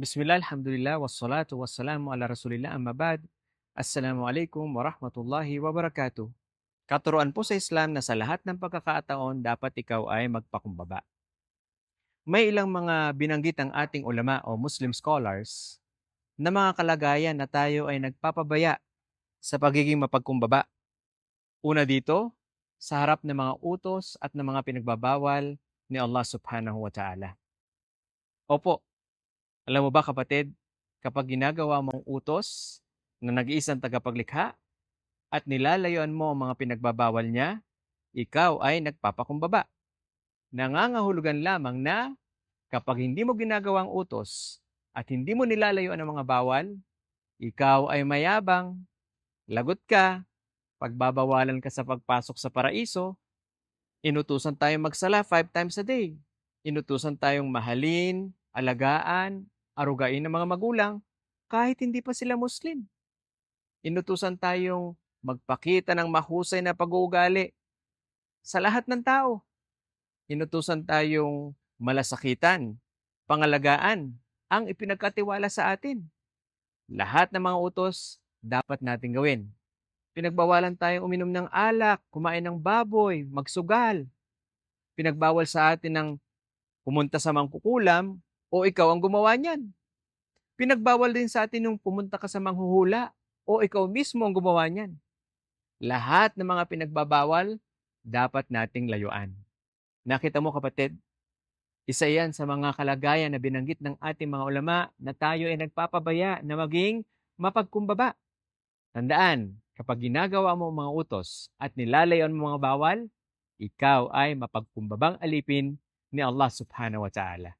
Bismillah, alhamdulillah, wassalatu wassalamu ala rasulillah, amma ba'd. Assalamualaikum warahmatullahi wabarakatuh. Katuruan po sa Islam na sa lahat ng pagkakataon dapat ikaw ay magpakumbaba. May ilang mga binanggit ang ating ulama o Muslim scholars na mga kalagayan na tayo ay nagpapabaya sa pagiging mapagkumbaba. Una dito, sa harap ng mga utos at ng mga pinagbabawal ni Allah subhanahu wa ta'ala. Opo, alam mo ba kapatid, kapag ginagawa mong utos na nag-iisang tagapaglikha at nilalayuan mo ang mga pinagbabawal niya, ikaw ay nagpapakumbaba. Nangangahulugan lamang na kapag hindi mo ginagawa ang utos at hindi mo nilalayuan ang mga bawal, ikaw ay mayabang, lagot ka, pagbabawalan ka sa pagpasok sa paraiso, inutusan tayong magsala five times a day, inutusan tayong mahalin, alagaan, arugain ng mga magulang kahit hindi pa sila Muslim. Inutusan tayong magpakita ng mahusay na pag-uugali sa lahat ng tao. Inutusan tayong malasakitan, pangalagaan ang ipinagkatiwala sa atin. Lahat ng mga utos dapat natin gawin. Pinagbawalan tayong uminom ng alak, kumain ng baboy, magsugal. Pinagbawal sa atin ng pumunta sa mangkukulam o ikaw ang gumawa niyan. Pinagbawal din sa atin yung pumunta ka sa manghuhula o ikaw mismo ang gumawa niyan. Lahat ng mga pinagbabawal, dapat nating layuan. Nakita mo kapatid, isa yan sa mga kalagayan na binanggit ng ating mga ulama na tayo ay nagpapabaya na maging mapagkumbaba. Tandaan, kapag ginagawa mo mga utos at nilalayon mo mga bawal, ikaw ay mapagkumbabang alipin ni Allah subhanahu wa ta'ala.